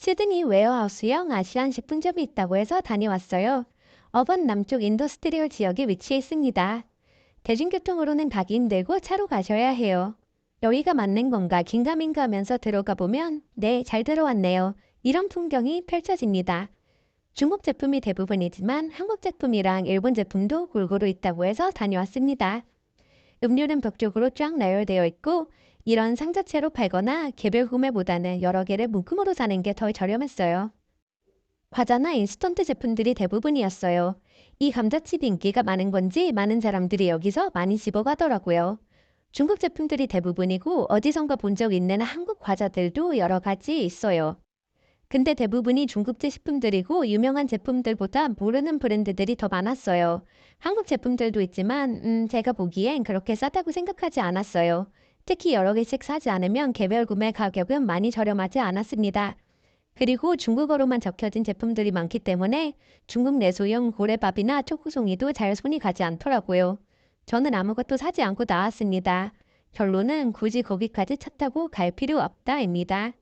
시드니 웨어하우스형 아시안 식 품점이 있다고 해서 다녀왔어요. 어번 남쪽 인더스트리얼 지역에 위치해 있습니다. 대중교통으로는 가기 힘들고 차로 가셔야 해요. 여기가 맞는 건가 긴가민가 하면서 들어가 보면 네, 잘 들어왔네요. 이런 풍경이 펼쳐집니다. 중국 제품이 대부분이지만 한국 제품이랑 일본 제품도 골고루 있다고 해서 다녀왔습니다. 음료는 벽 쪽으로 쫙 나열되어 있고 이런 상자채로 팔거나 개별 구매보다는 여러 개를 묶음으로 사는 게 더 저렴했어요. 과자나 인스턴트 제품들이 대부분이었어요. 이 감자칩이 인기가 많은 건지 많은 사람들이 여기서 많이 집어가더라고요. 중국 제품들이 대부분이고 어디선가 본 적 있는 한국 과자들도 여러 가지 있어요. 근데 대부분이 중국제 식품들이고 유명한 제품들보다 모르는 브랜드들이 더 많았어요. 한국 제품들도 있지만 음, 제가 보기엔 그렇게 싸다고 생각하지 않았어요. 특히 여러 개씩 사지 않으면 개별 구매 가격은 많이 저렴하지 않았습니다. 그리고 중국어로만 적혀진 제품들이 많기 때문에 중국 내소형 고래밥이나 초코송이도 잘 손이 가지 않더라고요. 저는 아무것도 사지 않고 나왔습니다. 결론은 굳이 거기까지 차 타고 갈 필요 없다입니다.